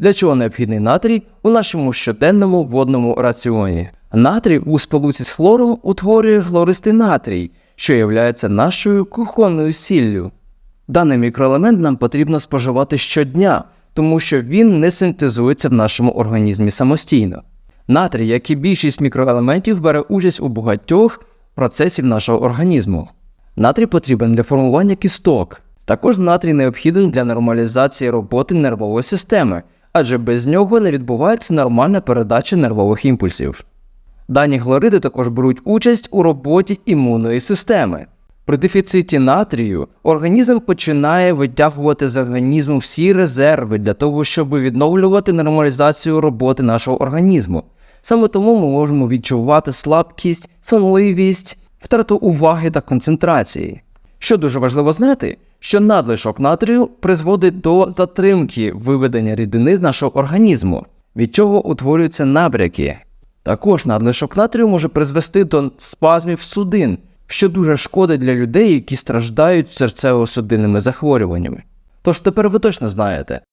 для чого необхідний натрій у нашому щоденному водному раціоні. Натрій у сполуці з хлором утворює хлористий натрій, що є нашою кухонною сіллю. Даний мікроелемент нам потрібно споживати щодня, тому що він не синтезується в нашому організмі самостійно. Натрій, як і більшість мікроелементів, бере участь у багатьох процесів нашого організму. Натрій потрібен для формування кісток. Також натрій необхідний для нормалізації роботи нервової системи, адже без нього не відбувається нормальна передача нервових імпульсів. Дані хлориди також беруть участь у роботі імунної системи. При дефіциті натрію організм починає витягувати з організму всі резерви для того, щоб відновлювати нормалізацію роботи нашого організму. Саме тому ми можемо відчувати слабкість, сонливість, втрату уваги та концентрації. Що дуже важливо знати, що надлишок натрію призводить до затримки виведення рідини з нашого організму, від чого утворюються набряки. Також надлишок натрію може призвести до спазмів судин, що дуже шкодить для людей, які страждають серцево-судинними захворюваннями. Тож тепер ви точно знаєте,